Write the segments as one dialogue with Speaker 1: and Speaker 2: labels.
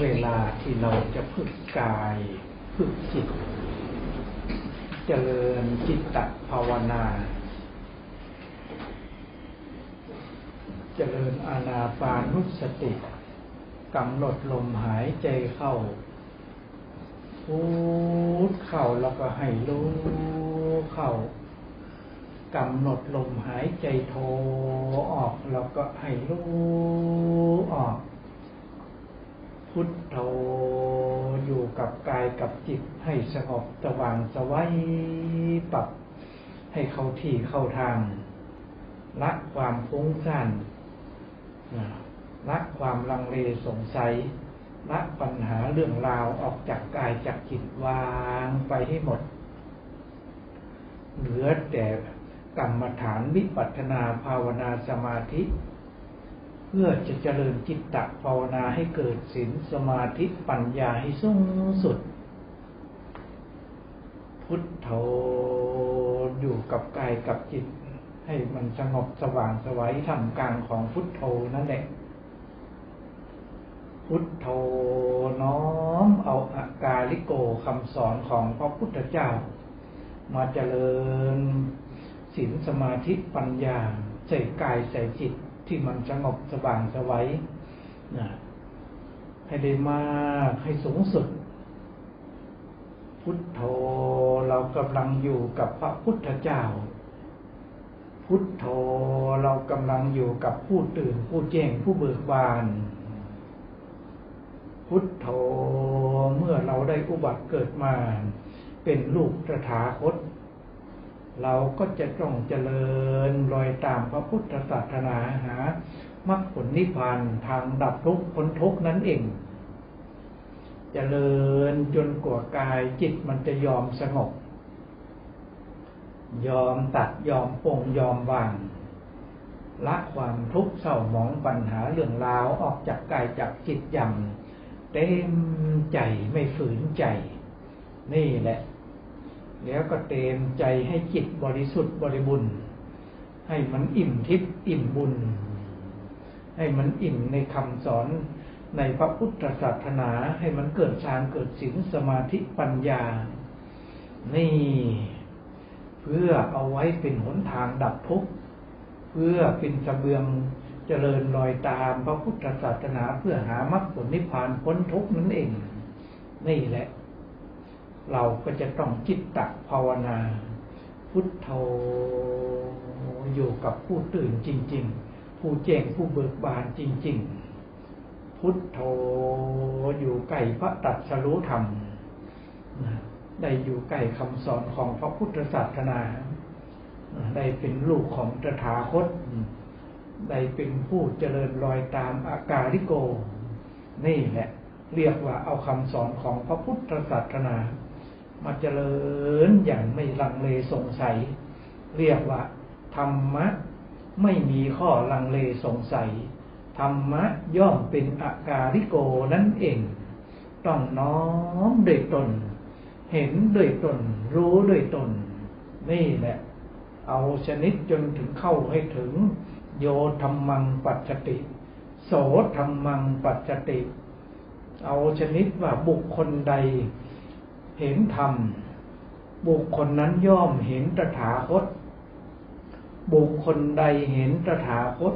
Speaker 1: เวลาที่เราจะฝึกกายฝึกจิต เจริญจิตตภาวนา เจริญอาณาปานุสติกำหนดลมหายใจเข้าพูดเข้าแล้วก็ให้รู้เข้ากำหนดลมหายใจโทออกแล้วก็ให้รู้ออก พุทโธอยู่กับกายกับจิตให้สงบสว่างสวัยปรับ ให้เข้าที่เข้าทาง ละความฟุ้งซ่านละความลังเลสงสัยละปัญหาเรื่องราวออกจากกายจากจิตวางไปให้หมด เหลือแต่กรรมฐานวิปัสนาภาวนาสมาธิ เพื่อจะเจริญจิตตภาวนาให้เกิดศีลสมาธิปัญญาให้สูงสุด พุทโธอยู่กับกายกับจิต ให้มันสงบสว่างสวัยทำกลางของพุทโธนั่นแหละพุทโธน้อมเอาอากาลิโกคำสอนของพระพุทธเจ้า มาเจริญศีลสมาธิปัญญาใส่กายใส่จิต ที่มันสงบสว่างสวัยนะให้ได้มากให้สูงสุด พุทโธเรากำลังอยู่กับพระพุทธเจ้า พุทโธเรากำลังอยู่กับผู้ตื่นผู้แจ้งผู้เบิกบาน พุทโธเมื่อเราได้อุบัติเกิดมา เป็นลูกตถาคต เราก็จะต้องเจริญรอยตามพระพุทธศาสนาหามรรคผลนิพพานทางดับทุกข์พ้นทุกข์นั่นเองเจริญจนกว่ากายจิตมันจะยอมสงบ ยอมตัดยอมปงยอมวางละความทุกข์เศร้าหมองปัญหาเรื่องราวออกจากกายจากจิตอย่างเต็มใจไม่ฝืนใจ นี่แหละ แล้วก็เต็มใจให้จิตบริสุทธิ์บริบุญให้มันอิ่มทิพย์อิ่มบุญ ให้มันอิ่มในคำสอนในพระพุทธศาสนาให้มันเกิดฌานเกิดศีลสมาธิปัญญา นี่ เพื่อเอาไว้เป็นหนทางดับทุกข์เพื่อเป็นสเสบียงเจริญรอยตามพระพุทธศาสนาเพื่อหามรรคผลนิพพานพ้นทุกข์นั่นเอง นี่แหละ เราก็จะต้องจิตตะภาวนา พุทโธอยู่กับผู้ตื่นจริง ๆ ผู้แจ้งผู้เบิกบานจริง ๆ พุทโธอยู่ใกล้พระตัดสรู้ธรรมได้อยู่ใกล้คำสอนของพระพุทธศาสนา ได้เป็นลูกของตถาคต ได้เป็นผู้เจริญรอยตามอากาลิโก นี่แหละ เรียกว่าเอาคำสอนของพระพุทธศาสนา มาเจริญอย่างไม่ลังเลสงสัย เรียกว่า ธรรมะ ไม่มีข้อลังเลสงสัย ธรรมะย่อมเป็นอากาลิโกนั่นเอง ต้องน้อมด้วยตน เห็นด้วยตน รู้ด้วยตน นี่แหละ เอาชนิดจนถึงเข้าให้ถึง โยธรรมังปัจจติ โสธรรมังปัจจติ เอาชนิดว่าบุคคลใด เห็นธรรม บุคคลนั้นย่อมเห็นตถาคต บุคคลใดเห็นตถาคต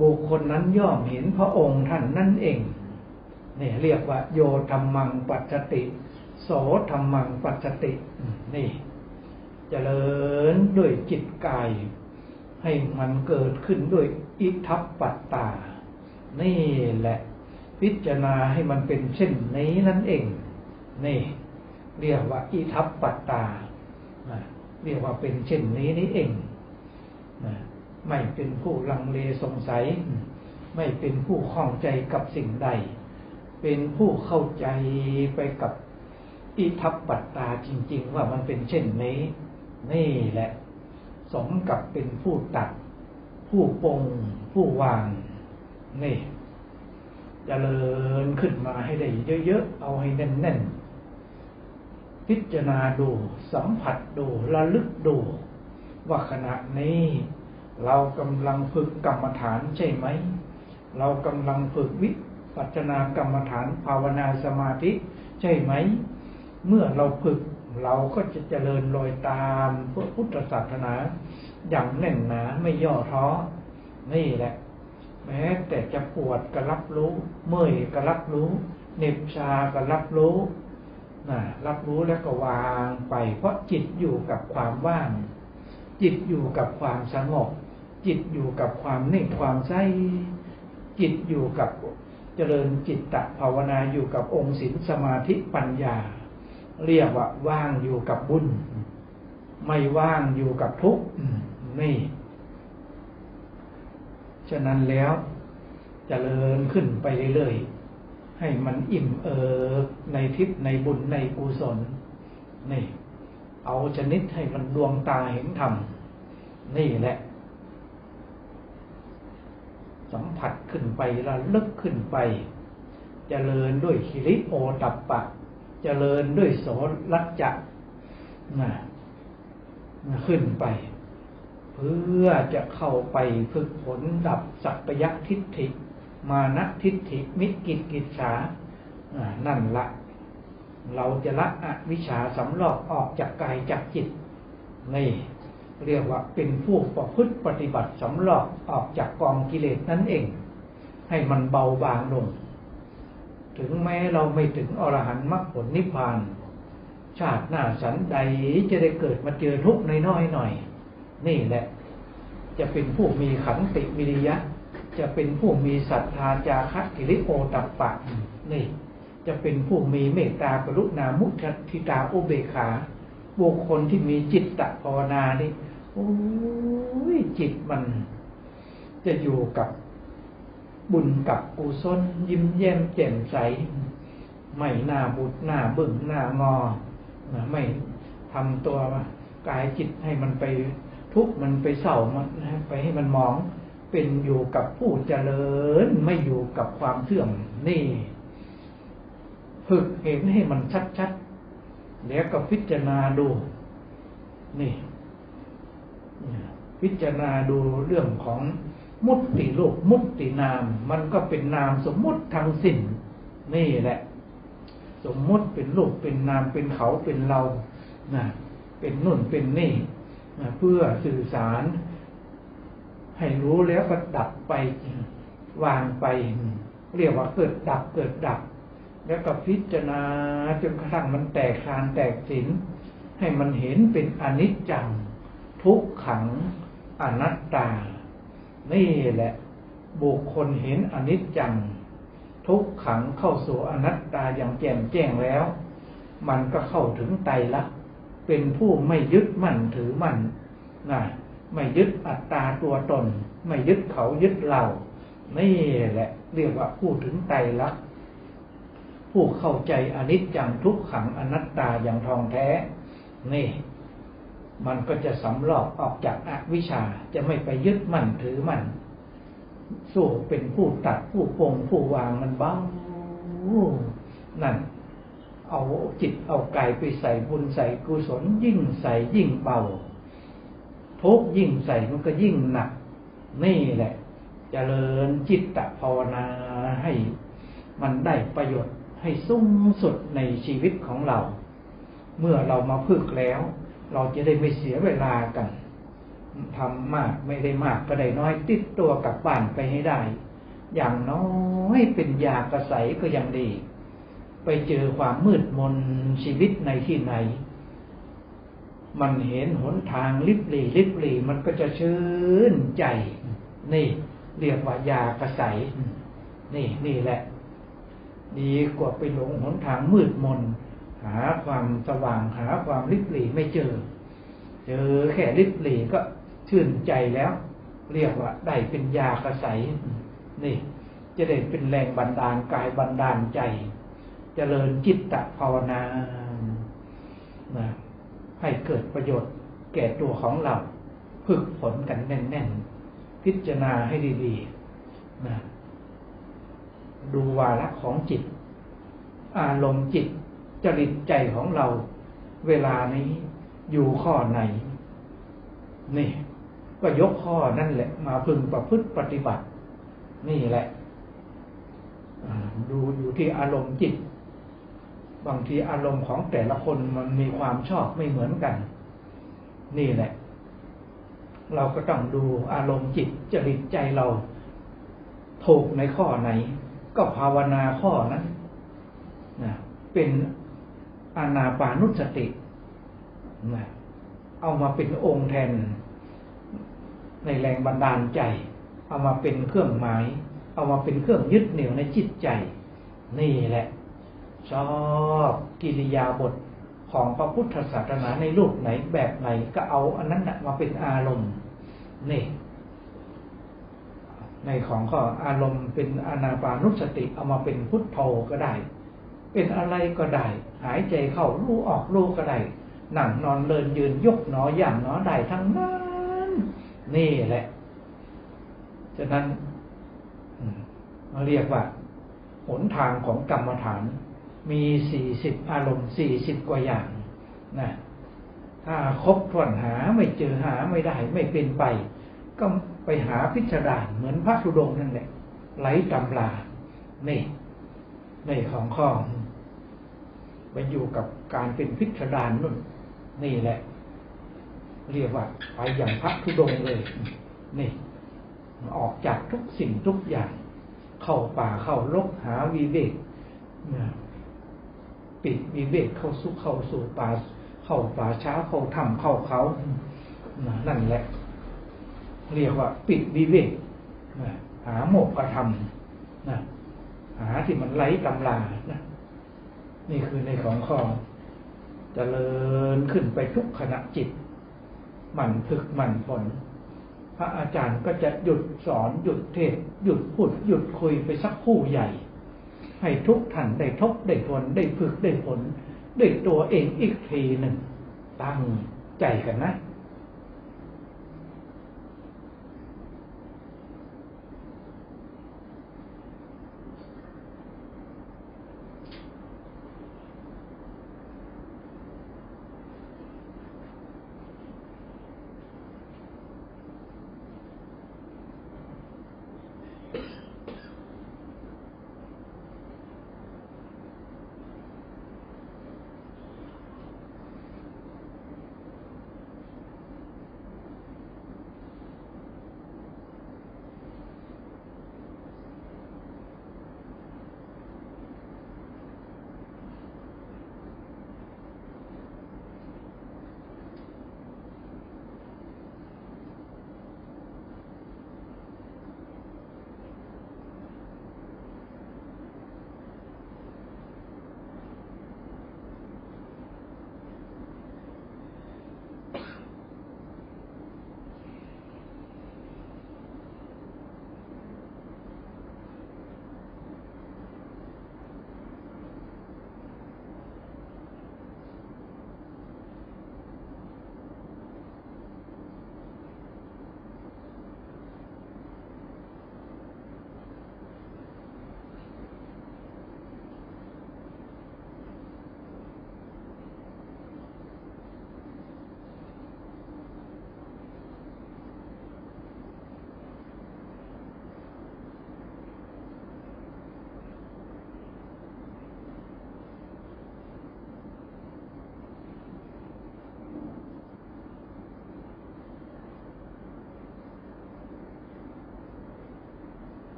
Speaker 1: บุคคลนั้นย่อมเห็นพระองค์ท่านนั่นเองนี่เรียกว่า โยธรรมังปัจจติ โสธรรมังปัจจติ นี่จเจริญด้วยจิตกาย ให้มันเกิดขึ้นด้วยอิทัปปัตตา นี่แหละ พิจารณาให้มันเป็นเช่นนี้นั่นเอง นี่ เรียกว่าอิทัปปัตตา เรียกว่าเป็นเช่นนี้นี่เอง ไม่เป็นผู้ลังเลสงสัย ไม่เป็นผู้ข้องใจกับสิ่งใด เป็นผู้เข้าใจไปกับอิทัปปัตตาจริง ๆ ว่ามันเป็นเช่นนี้ นี่แหละ สมกับเป็นผู้ตัด ผู้ปงผู้วาง นี่จเจริญขึ้นมาให้ได้เยอะๆ เอาให้แน่นๆ พิจารณาดูสัมผัสดูระลึกดู ว่าขณะนี้ เรากำลังฝึกกรรมฐานใช่ไหม เรากำลังฝึกวิปัจนากรรมฐานภาวนาสมาธิใช่ไหม เมื่อเราฝึกเราก็จะเจริญรอยตามพระพุทธศาสนา อย่างแน่นหนาไม่ย่อท้อ นี่แหละ แม้แต่จะปวดก็รับรู้ เมื่อยก็รับรู้เหน็บชาก็รับรู้ รับรู้แล้วก็วางไป เพราะจิตอยู่กับความว่าง จิตอยู่กับความสงบ จิตอยู่กับความนิ่งความใสจิตอยู่กับเจริญจิตตภาวนาอยู่กับองค์ศีลสมาธิปัญญา เรียกว่าว่างอยู่กับบุญ ไม่ว่างอยู่กับทุกข์นี่ฉะนั้นแล้วจเจริญขึ้นไปเรื่อยๆ ให้มันอิ่มเอิบในทิพย์ในบุญในกุศล นี่ เอาชนิดให้มันดวงตาเห็นธรรม นี่แหละ สัมผัสขึ้นไประลึกขึ้นไปจเจริญด้วยคิริโอตัปปะเจริญด้วยโสรัจจะนะขึ้นไป เพื่อจะเข้าไปฝึกผลดับสัพยทิฏฐิ มานะทิฏฐิมิกิจกิจฉานั่นละ เราจะละอวิชชาสำลอกออกจากกายจากจิต นี่ เรียกว่าเป็นผู้ประพฤติปฏิบัติสำลอกออกจากกองกิเลสนั่นเอง ให้มันเบาบางลง ถึงแม้เราไม่ถึงอรหันต์มรรคผลนิพพาน ชาติหน้าสันใดจะได้เกิดมาเจอทุกข์น้อยๆหน่อย นี่แหละ จะเป็นผู้มีขันติวิริยะ จะเป็นผู้มีศรัทธาจาคะกิริโอตัปปะนี่จะเป็นผู้มีเมตตากรุณามุทิตาอุเบกขาบุคคลที่มีจิตตภาวนานี่โอ้ยจิตมัน จะอยู่กับบุญกับกุศลยิ้มแย้มแจ่มใส ไม่หน้าบุดหน้าบึ้งหน้างอไม่ทำตัวกายจิตให้มันไปทุกข์มันไปเศร้ามันไปให้มันมอง เป็นอยู่กับผู้เจริญไม่อยู่กับความเสื่อมนี่ ฝึกเห็นให้มันชัดๆแล้วก็พิจารณาดู นี่ พิจารณาดูเรื่องของมุตติโลกมุตตินาม มันก็เป็นนามสมมุติทางสิ้นนี่แหละ สมมุติเป็นโลกเป็นนามเป็นเขาเป็นเรานะเป็นนุ่นเป็นนี่นะเพื่อสื่อสาร ให้รู้แล้วก็ดับไป วางไป เรียกว่าเกิดดับเกิดดับ แล้วก็พิจารณาจนกระทั่งมันแตกคานแตกสินให้มันเห็นเป็นอนิจจัง ทุกขังอนัตตา นี่แหละ บุคคลเห็นอนิจจัง ทุกขังเข้าสู่อนัตตาอย่างแจ่มแจ้งแล้ว มันก็เข้าถึงไตรลักษณ์เป็นผู้ไม่ยึดมั่นถือมั่นนะ ไม่ยึดอัตตาตัวตน ไม่ยึดเขายึดเรา นี่แหละ เรียกว่าผู้ถึงไตรลักษณ์ผู้เข้าใจอนิจจังทุกขังอนัตตาอย่างทองแท้ นี่ มันก็จะสำลอกออกจากอวิชชาจะไม่ไปยึดมั่นถือมั่นสู้เป็นผู้ตัดผู้ปงผู้วางมันเบางนั่น เอาจิตเอากายไปใส่บุญใส่กุศลยิ่งใส่ยิ่งเบา ทุกยิ่งใส่มันก็ยิ่งหนัก นี่แหละจะเจริญจิตตภาวนาให้มันได้ประโยชน์ให้สูงสุดในชีวิตของเรา เมื่อเรามาพึกแล้ว เราจะได้ไม่เสียเวลากันทำมากไม่ได้มากก็ได้น้อยติดตัวกลับบ้านไปให้ได้ อย่างน้อยเป็นยากระใสก็ยังดี ไปเจอความมืดมนชีวิตในที่ไหน มันเห็นหนทางลิบหลีลิบหลีมันก็จะชื่นใจ นี่ เรียกว่ายากระใสนี่นี่แหละ ดีกว่าไปหลงหนทางมืดมน หาความสว่างหาความริบหรี่ไม่เจอ เจอแค่ริบหรี่ก็ชื่นใจแล้ว เรียกว่าได้เป็นยากระใสนี่ จะได้เป็นแรงบันดาลกายบันดาลใจจเจริญจิตตภาวนานะ ให้เกิดประโยชน์แก่ตัวของเราฝึกฝนกันแน่นๆ พิจารณาให้ดีๆนะดูวาระของจิต อารมณ์จิต จริตใจของเรา เวลานี้อยู่ข้อไหน นี่ ก็ยกข้อนั่นแหละ มาพึงประพฤติปฏิบัติ นี่แหละ ดูอยู่ที่อารมณ์จิต บางทีอารมณ์ของแต่ละคนมันมีความชอบไม่เหมือนกัน นี่แหละ เราก็ต้องดูอารมณ์จิตจริตใจเราถูกในข้อไหน ก็ภาวนาข้อนั้นนะเป็นอานาปานุสตินะเอามาเป็นองค์แทน ในแรงบันดาลใจ เอามาเป็นเครื่องหมาย เอามาเป็นเครื่องยึดเหนี่ยวในจิตใจ นี่แหละ ชอบกิริยาบทของพระพุทธศาสนาในรูปไหนแบบไหนก็เอาอันนั้นนะมาเป็นอารมณ์นี่ในของข้ออารมณ์เป็นอานาปานุสติเอามาเป็นพุทโธก็ได้ เป็นอะไรก็ได้ หายใจเข้ารู้ออกรู้ก็ได้หนังนอนเดินยืนยกหนอย่างหนอได้ทั้งนั้นนี่แหละฉะนั้นเราเรียกว่า หนทางของกรรมฐาน มีสี่สิบอารมณ์สี่สิบกว่าอย่างนะถ้าครบถ้วนหาไม่เจอหาไม่ได้ ไม่เป็นไป ก็ไปหาพิจารณาเหมือนพระธุดงค์นั่นแหละไหลตำลานี่ในของข้อไปอยู่กับการเป็นพิจารณานุ่นนี่แหละ เรียกว่าไปอย่างพระธุดงค์เลย นี่ออกจากทุกสิ่งทุกอย่าง เข้าป่าเข้าลกหาวีเวก ปิดวีเวกเข้าสู่เข้าสู่ป่าเข้าป่าช้าเข้าถ้ำเข้าเขานั่นแหละ เรียกว่า ปิดวิเวกหาโมกขธรรมนะหาที่มันไร้ตำลานะนี่คือในของข้อจเจริญขึ้นไปทุกขณะจิตหมั่นฝึกหมั่นผล พระอาจารย์ก็จะหยุดสอนหยุดเทศ หยุดพูดหยุดคุยไปสักคู่ใหญ่ ให้ทุกท่านได้ทบได้ทนได้ฝึกได้ผลด้วยตัวเองอีกทีหนึ่งตั้งใจกันนะ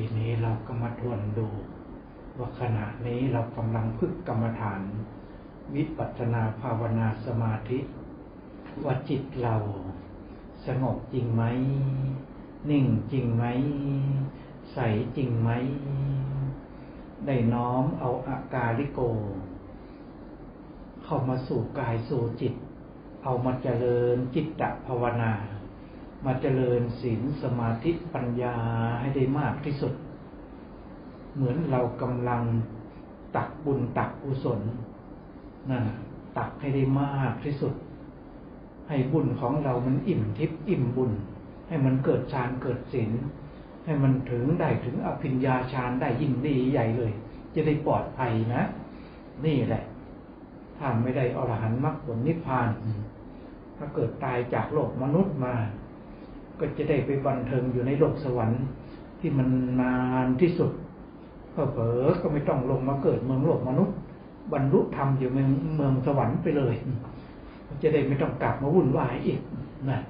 Speaker 1: ทีนี้เราก็มาทวนดู ว่าขณะนี้เรากำลังพึกกรรมฐาน วิปัสสนาภาวนาสมาธิว่าจิตเราสงบจริงไหม นิ่งจริงไหม ใสจริงไหม ได้น้อมเอาอากาลิโก เข้ามาสู่กายสู่จิต เอามาเจริญจิตตภาวนา มาเจริญศีลสมาธิปัญญาให้ได้มากที่สุด เหมือนเรากำลังตักบุญตักกุศลนั่นน่ะตักให้ได้มากที่สุด ให้บุญของเรามันอิ่มทิพย์อิ่มบุญ ให้มันเกิดฌานเกิดศีลให้มันถึงได้ถึงอภิญญาฌานได้ยิ่งดีใหญ่เลย จะได้ปลอดภัยนะ นี่แหละถ้าไม่ได้อรหันต์มรรคผลนิพพาน ถ้าเกิดตายจากโลกมนุษย์มา ก็จะได้ไปบันเทิงอยู่ในโลกสวรรค์ที่มันนานที่สุดเผลอๆก็ไม่ต้องลงมาเกิดเมืองโลกมนุษย์ บรรลุธรรมอยู่เมืองเมืองสวรรค์ไปเลย จะได้ไม่ต้องกลับมาวุ่นวายอีกนะ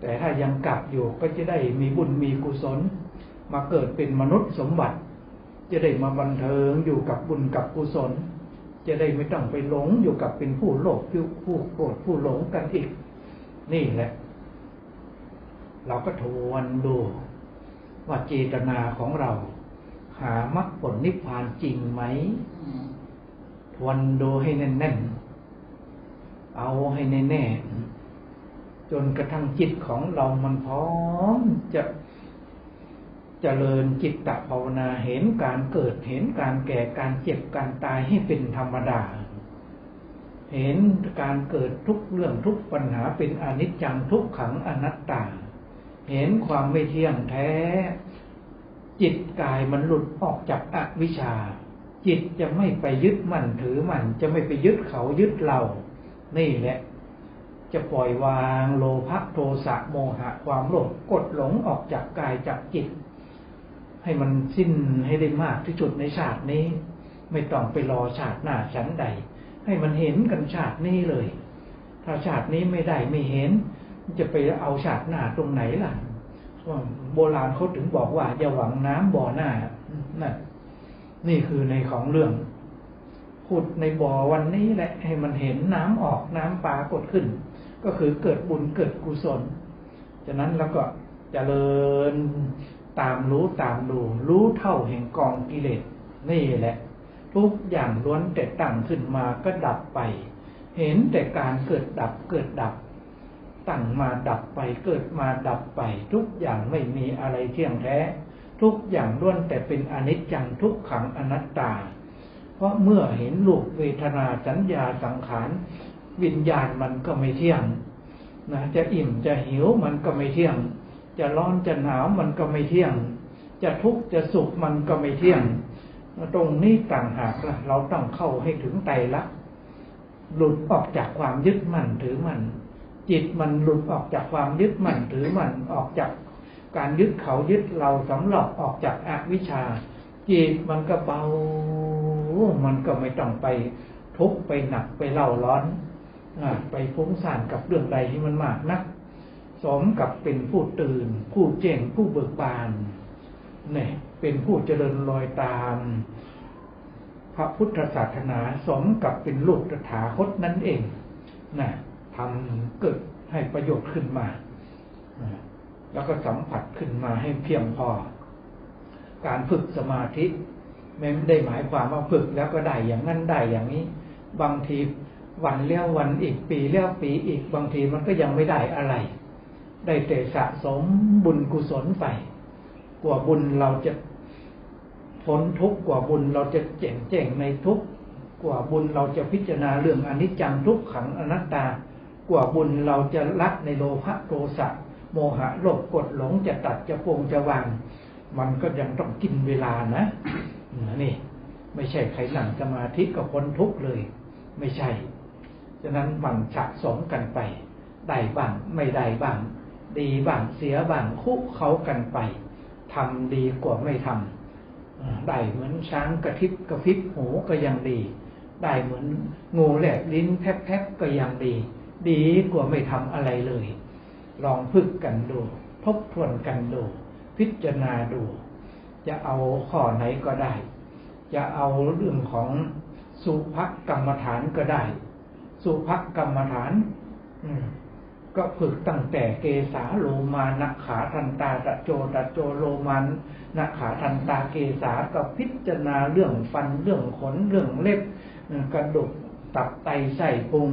Speaker 1: แต่ถ้ายังกลับอยู่ก็จะได้มีบุญมีกุศล มาเกิดเป็นมนุษย์สมบัติ จะได้มาบันเทิงอยู่กับบุญกับกุศล จะได้ไม่ต้องไปหลงอยู่กับเป็นผู้โลภผู้ผู้โกรธผู้หลงกันอีก นี่แหละ เราก็ทวนดูว่าเจตนาของเรา หามรรคผลนิพพานจริงไหมทวนดูให้แน่นๆ เอาให้แน่ๆ จนกระทั่งจิตของเรามันพร้อมจะจะเจริญจิตตภาวนาเห็นการเกิดเห็นการแก่การเจ็บการตายให้เป็นธรรมดา เห็นการเกิดทุกเรื่องทุกปัญหาเป็นอนิจจังทุกขังอนัตตา เห็นความไม่เที่ยงแท้ จิตกายมันหลุดออกจากอวิชชา จิตจะไม่ไปยึดมั่นถือมั่นจะไม่ไปยึดเขายึดเรา นี่แหละ จะปล่อยวางโลภะโทสะโมหะความโลภกดหลงออกจากกายจากจิต ให้มันสิ้นให้ได้มากที่สุดในชาตินี้ ไม่ต้องไปรอชาติหน้าชั้นใด ให้มันเห็นกันชาตินี้เลย ถ้าชาตินี้ไม่ได้ไม่เห็น จะไปเอาชาติหน้าตรงไหนล่ะโบราณเขาถึงบอกว่า อย่าหวังน้ำบ่อหน้านั่นนี่คือในของเรื่องขุดในบ่อวันนี้แหละให้มันเห็นน้ำออกน้ำปลากดขึ้น ก็คือเกิดบุญเกิดกุศลฉะนั้นแล้วก็จเจริญตามรู้ตามดู รู้เท่าแห่งกองกิเลสนี่แหละ ทุกอย่างล้วนแต่ตั้งขึ้นมาก็ดับไป เห็นแต่การเกิดดับเกิดดับ ตั้งมาดับไปเกิดมาดับไป ทุกอย่างไม่มีอะไรเที่ยงแท้ ทุกอย่างล้วนแต่เป็นอนิจจังทุกขังอนัตตา เพราะเมื่อเห็นลูกเวทนาสัญญาสังขาร วิญญาณมันก็ไม่เที่ยงนะจะอิ่มจะหิวมันก็ไม่เที่ยง จะร้อนจะหนาวมันก็ไม่เที่ยง จะทุกข์จะสุขมันก็ไม่เที่ยง ตรงนี้ต่างหากละเราต้องเข้าให้ถึงไตรลักษณ์หลุดออกจากความยึดมั่นถือมั่น จิตมันหลุดออกจากความยึดมั่นถือมั่นออกจากการยึดเขายึดเราสำหรับออกจากอวิชชา จิตมันก็เบา มันก็ไม่ต้องไปทุกข์ไปหนักไปเล่าร้อนอไปฟุ้งซ่านกับเรื่องใดที่มันมากนัก สมกับเป็นผู้ตื่น ผู้เจ่งผู้เบิกบานเนี่ยเป็นผู้เจริญรอยตาม พระพุทธศาสนาสมกับเป็นลูกตถาคตนั่นเองนะ ทำเกิดให้ประโยชน์ขึ้นมา แล้วก็สัมผัสขึ้นมาให้เพียงพอ การฝึกสมาธิไม่ได้หมายความว่าฝึกแล้วก็ได้อย่างนั้นได้อย่างนี้ บางทีวันเลี้ยววันอีกปีเลี้ยวปีอีกบางทีมันก็ยังไม่ได้อะไร ได้แต่สะสมบุญกุศลไป กว่าบุญเราจะพ้นทุกข์กว่าบุญเราจะเจ่งแจ้งในทุกข์กว่าบุญเราจะพิจารณาเรื่องอนิจจังทุกขังอนัตตา กว่าบุญเราจะรักในโลภะโทสะโมหะโลภกดหลงจะตัดจะปวงจะวาง มันก็ยังต้องกินเวลานะนี่ ไม่ใช่ใครนั่งสมาธิก็พ้นทุกเลย ไม่ใช่ฉะนั้นมันสะสมกันไป ได้บ้างไม่ได้บ้าง ดีบ้างเสียบ้างคุกเขากันไปทำดีกว่าไม่ทำได้เหมือนช้างกระทิบกระฟิบหูก็ยังดี ได้เหมือนงูแหลบลิ้นแทบๆก็ยังดี ดีกว่าไม่ทำอะไรเลย ลองพึกกันดู ทบทวนกันดู พิจารณาดู จะเอาข้อไหนก็ได้ จะเอาเรื่องของสุภกรรมฐานก็ได้ สุภกรรมฐานก็ฝึกตั้งแต่เกสาโลมานักขาทันตาตะโจตะโจโลมันนักขาทันตาเกสาก็พิจารณาเรื่องฟันเรื่องขนเรื่องเล็บกระดูกตับไตไส้พุง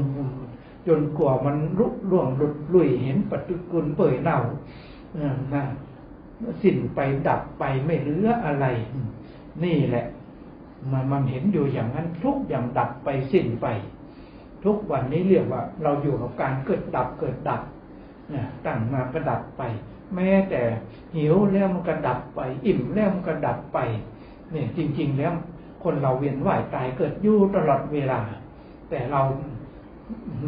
Speaker 1: จนกว่ามันรุร่วงหลุดลุยเห็นปฏิกุลเปื่อยเน่านะสิ้นไปดับไปไม่เหลืออะไร นี่แหละ มันมันเห็นอยู่อย่างนั้นทุกอย่างดับไปสิ้นไป ทุกวันนี้เรียกว่า เราอยู่กับการเกิดดับเกิดดับนะตั้งมาก็ดับไป แม้แต่หิวแล้วมันก็ดับไป อิ่มแล้วมันก็ดับไปเนี่ยจริง ๆ แล้วคนเราเวียนว่ายตายเกิดอยู่ตลอดเวลา แต่เรา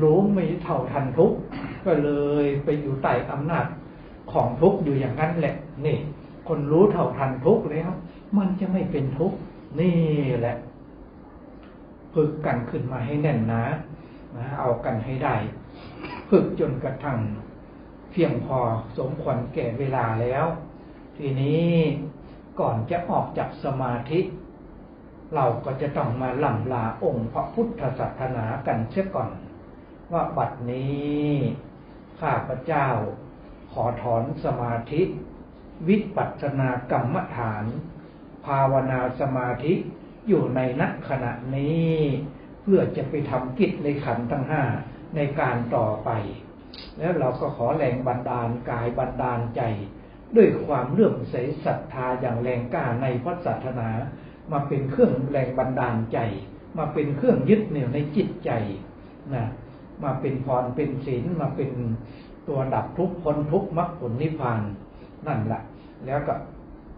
Speaker 1: รู้ไม่เท่าทันทุกข์ก็เลยไปอยู่ใต้อำนาจของทุกข์อยู่อย่างนั้นแหละ นี่ คนรู้เท่าทันทุกข์แล้ว มันจะไม่เป็นทุกข์นี่แหละฝึกกันขึ้นมาให้แน่นหนานะเอากันให้ได้ฝึกจนกระทั่งเพียงพอสมควรแก่เวลาแล้ว ทีนี้ก่อนจะออกจากสมาธิ เราก็จะต้องมาล่ำลาองค์พระพุทธศาสนากันเช่ก่อน ว่าบัดนี้ข้าพเจ้า ขอถอนสมาธิ วิปัสสนากรรมฐาน ภาวนาสมาธิอยู่ในนักขณะนี้ เพื่อจะไปทำกิจในขันธ์ทั้งห้าในการต่อไป แล้วเราก็ขอแรงบันดาลกายบันดาลใจ ด้วยความเลื่อมใสศรัทธาอย่างแรงกล้าในพระศาสนา มาเป็นเครื่องแรงบันดาลใจ มาเป็นเครื่องยึดเหนี่ยวในจิตใจนะ มาเป็นพรเป็นศีลมาเป็นตัวดับทุกข์พ้นทุกข์มรรคผลนิพพานนั่นแหละแล้วก็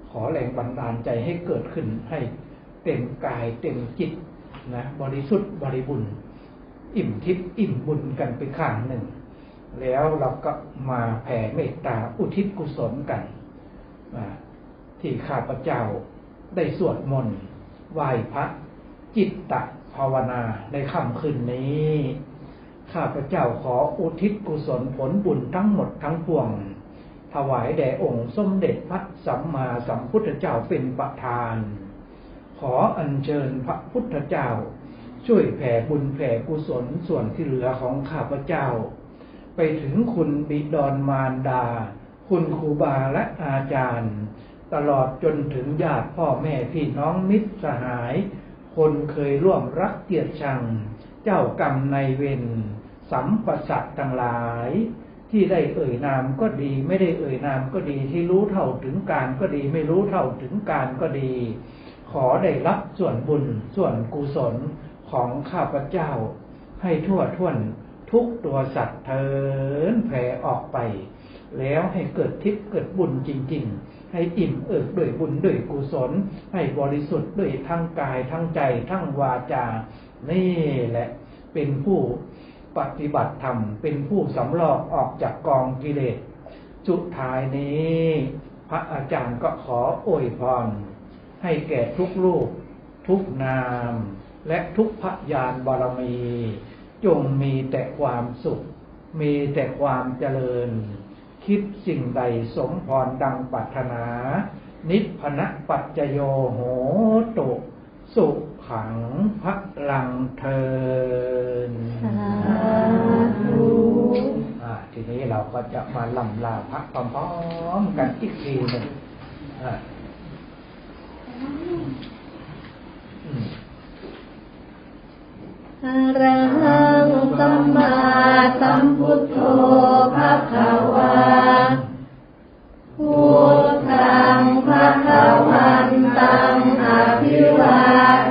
Speaker 1: ขอแรงบันดาลใจให้เกิดขึ้นให้เต็มกายเต็มจิตนะบริสุทธิ์บริบุญอิ่มทิพย์อิ่มบุญกันไปข้างหนึ่ง แล้วเราก็มาแผ่เมตตาอุทิศกุศลกันที่ข้าพเจ้าได้สวดมนต์ไหว้พระจิตตภาวนาในค่ำคืนนี้ ข้าพเจ้าขออุทิศกุศลผลบุญทั้งหมดทั้งปวง ถวายแด่องค์สมเด็จพระสัมมาสัมพุทธเจ้าเป็นประธาน ขออัญเชิญพระพุทธเจ้า ช่วยแผ่บุญแผ่กุศลส่วนที่เหลือของข้าพเจ้า ไปถึงคุณบิดอนมารดา คุณครูบาและอาจารย์ ตลอดจนถึงญาติพ่อแม่พี่น้องมิตรสหาย คนเคยร่วมรักเกียรติชัง เจ้ากรรมในเวรสัมปสัตทั้งหลาย ที่ได้เอ่ยนามก็ดี ไม่ได้เอ่ยนามก็ดีที่รู้เท่าถึงการก็ดี ไม่รู้เท่าถึงการก็ดี ขอได้รับส่วนบุญส่วนกุศลของข้าพเจ้า ให้ทั่วท่วนทุกตัวสัตว์เถินแผ่ออกไป แล้วให้เกิดทิพย์เกิดบุญจริง ๆ ให้อิ่มเอิบด้วยบุญด้วยกุศล ให้บริสุทธิ์ด้วยทั้งกายทั้งใจทั้งวาจา นี่แหละเป็นผู้ปฏิบัติธรรม เป็นผู้สำลอกออกจากกองกิเลสสุดท้ายนี้ พระอาจารย์ก็ขออวยพร ให้แก่ทุกลูก ทุกนาม และทุกพยานบารมี จงมีแต่ความสุข มีแต่ความเจริญ คิดสิ่งใดสมพรดังปรารถนา นิพพนปัจจโยโหตุ สุข งพระลังเทินทีนี้เราก็จะมาลำลาพระพร้อมๆกันอีกทีหนึ่งอืม
Speaker 2: อะระหังสัมมาสัมพุทโธภะคะวาพุทธังภะคะวันตังอภิวาเท